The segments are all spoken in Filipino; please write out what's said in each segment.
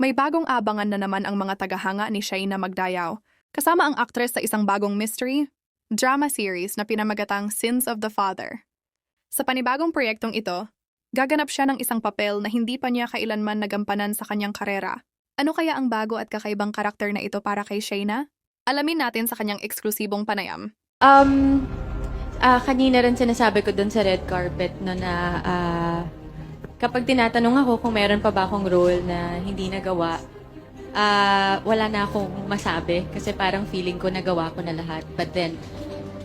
May bagong abangan na naman ang mga tagahanga ni Shayna Magdayaw, kasama ang aktres sa isang bagong mystery, drama series na pinamagatang Sins of the Father. Sa panibagong proyektong ito, gaganap siya ng isang papel na hindi pa niya kailanman nagampanan sa kanyang karera. Ano kaya ang bago at kakaibang karakter na ito para kay Shayna? Alamin natin sa kanyang eksklusibong panayam. Um, ah, kanina rin sinasabi ko dun sa red carpet no na ah, kapag tinatanong ako kung meron pa ba akong role na hindi nagawa, ah, wala na akong masabi kasi parang feeling ko nagawa ko na lahat. But then,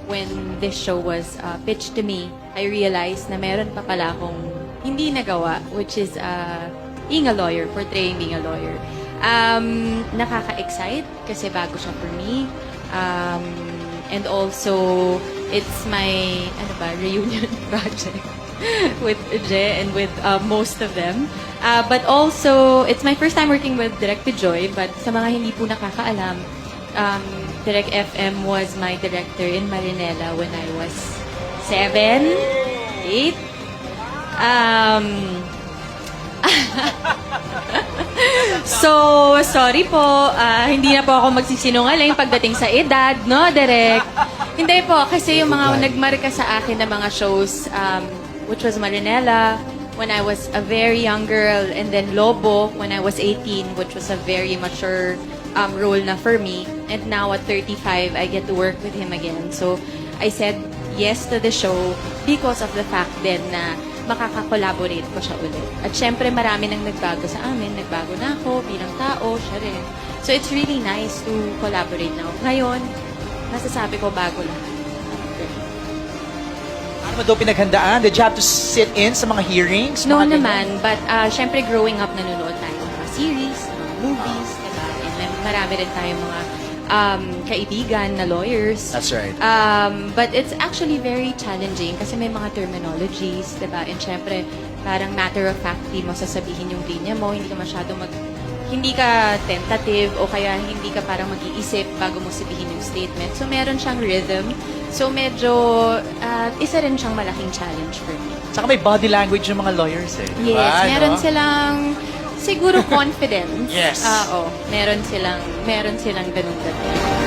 when this show was uh, pitched to me, I realized na meron pa pala akong hindi nagawa, which is uh, being a lawyer, portraying being a lawyer. Um, nakaka-excite kasi bago siya for me. Um, and also, it's my, ano ba, reunion project with Je and with uh, most of them. Uh, but also, it's my first time working with Direct Joy, but sa mga hindi po nakakaalam, um, Direct FM was my director in Marinela when I was seven, eight. Um, so, sorry po. ah, hindi na po ako magsisinungaling pagdating sa edad, no, Direk? Hindi po, kasi yung mga nagmarka sa akin na mga shows, um, which was Marinela, when I was a very young girl, and then Lobo, when I was 18, which was a very mature um, role na for me. And now at 35, I get to work with him again. So, I said yes to the show because of the fact din na makaka-collaborate ko siya ulit. At syempre, marami nang nagbago sa amin. Nagbago na ako bilang tao, siya rin. So, it's really nice to collaborate now. Ngayon, masasabi ko bago lahat. Mo daw pinaghandaan? Did you have to sit in sa mga hearings? No Mga ganyan? naman, but uh, syempre growing up nanonood tayo ng mga series, mga movies, diba? And then marami rin tayong mga um, kaibigan na lawyers. That's right. Um, but it's actually very challenging kasi may mga terminologies, diba? And syempre, parang matter of factly mo sasabihin yung linya mo, hindi ka masyado mag hindi ka tentative o kaya hindi ka parang mag-iisip bago mo sabihin yung statement. So, meron siyang rhythm. So, medyo, uh, isa rin siyang malaking challenge for me. Saka may body language ng mga lawyers eh. Yes, ba, meron no? silang siguro confidence. Yes. Ah, Oo, meron silang meron silang ganun ganun.